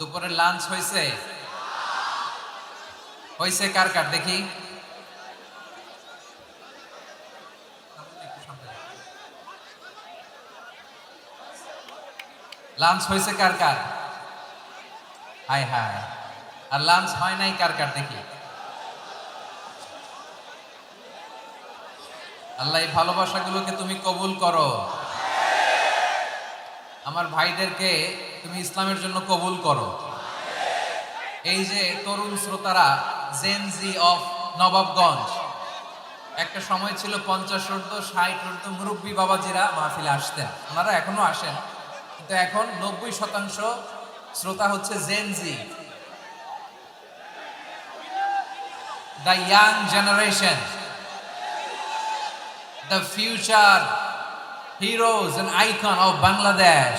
দুপুরে লাঞ্চ হয়েছে হয়েছে কার কার? দেখি। লাঞ্চ হয়েছে কার কার? Hi hi. আর লাঞ্চ হয় নাই কার কার? দেখি। আল্লাহ এই ভালোবাসাগুলোকে তুমি কবুল করো। আমার ভাইদেরকে তুমি ইসলামের জন্য কবুল করো। এই যে তরুণ শ্রোতারা জেনজি অফ নবাবগঞ্জ, একটা সময় ছিল পঞ্চাশ ঊর্ধ্ব ষাট ঊর্ধ্ব মুরব্বী বাবাজিরা মাহফিলে আসতেন। ওনারা এখনও আসেন। কিন্তু এখন নব্বই শতাংশ শ্রোতা হচ্ছে Gen Z the young generation the future heroes and icon of Bangladesh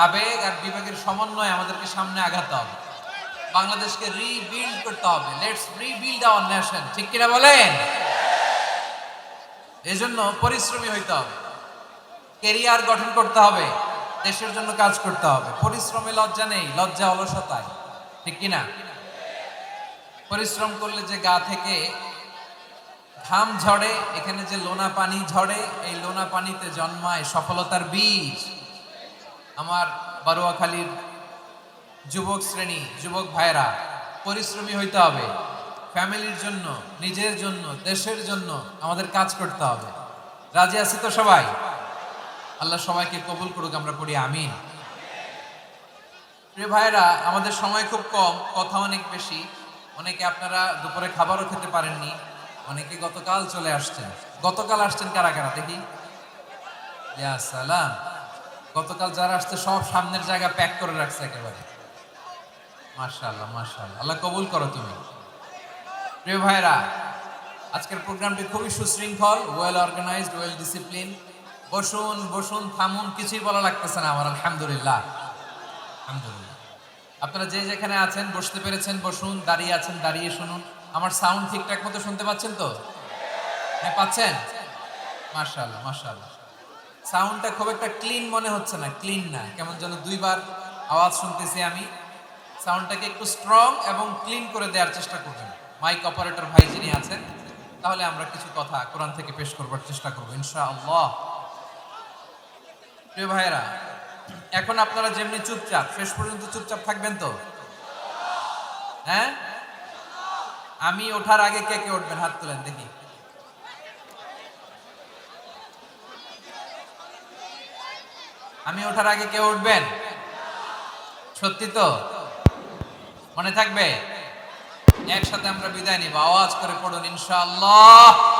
আবেগ আর বিবেকের সমন্বয় আমাদেরকে সামনে আগাতে হবে। বাংলাদেশকে রিবিল্ড করতে হবে। লেটস রিবিল্ড আওয়ার নেশন ঠিক কিনা বলেন? এই জন্য পরিশ্রমী হইতে হবে। কেরিয়ার গঠন করতে হবে। দেশের জন্য কাজ করতে হবে। পরিশ্রমে লজ্জা নেই। লজ্জা অলসতায়। ঠিক কিনা? পরিশ্রম করলে যে গা থেকে ঘাম ঝরে, এখানে যে লোনা পানি ঝরে, এই লোনা পানিতে জন্মায় সফলতার বীজ। আমার বারুয়াখালীর যুবক শ্রেণি, যুবক ভাইরা পরিশ্রমী হইতে হবে। ফ্যামিলির জন্য, নিজের জন্য, দেশের জন্য আমাদের কাজ করতে হবে। রাজি আছি তো সবাই? আল্লাহ সবাইকে কবুল করুক, আমরা পড়ি আমিন। প্রিয় ভাইরা আমাদের সময় খুব কম, কথা অনেক বেশি। অনেকে আপনারা দুপুরে খাবারও খেতে পারেননি। অনেকে গতকাল চলে আসছেন। গতকাল আসছেন কারা কারা, দেখি? সালাম। গতকাল যারা আসছে সব সামনের জায়গা প্যাক করে রাখছে একেবারে। মাশাআল্লাহ মাশাআল্লাহ। আল্লাহ কবুল করো তুমি। প্রিয় ভাইরা আজকের প্রোগ্রামটি খুবই সুশৃঙ্খল ওয়েল অর্গানাইজড ওয়েল ডিসিপ্লিন বসুন বসুন, থামুন, কিছুই বলা লাগতেছে না আমার, আলহামদুলিল্লাহ। আলহামদুলিল্লাহ। আপনারা যে যেখানে আছেন, বসতে পেরেছেন, বসুন, দাঁড়িয়ে আছেন, দাঁড়িয়ে শুনুন। আমার সাউন্ড ঠিকঠাক মতো শুনতে পাচ্ছেন তো? হ্যাঁ পাচ্ছেন? মাশাআল্লাহ মাশাআল্লাহ। সাউন্ডটা খুব একটা ক্লিন মনে হচ্ছে না, ক্লিন না। কেমন যেন দুইবার আওয়াজ শুনতেছি আমি। সাউন্ডটাকে একটু স্ট্রং এবং ক্লিন করে দেওয়ার চেষ্টা করবেন। মাইক অপারেটর ভাই যিনি আছেন, তাহলে আমরা কিছু কথা কোরআন থেকে পেশ করবার চেষ্টা করব, ইনশাআল্লাহ। প্রিয় ভাইয়েরা, এখন আপনারা যেমনি চুপচাপ, শেষ পর্যন্ত চুপচাপ থাকবেন তো? হ্যাঁ? আমি ওঠার আগে কে কে উঠবেন? হাত তুলেন, দেখি। আমি ওঠার আগে কেউ উঠবেন? সত্যি তো? মনে থাকবে? একসাথে আমরা বিদায় নিব, আওয়াজ করে পড়ুন, ইনশাআল্লাহ।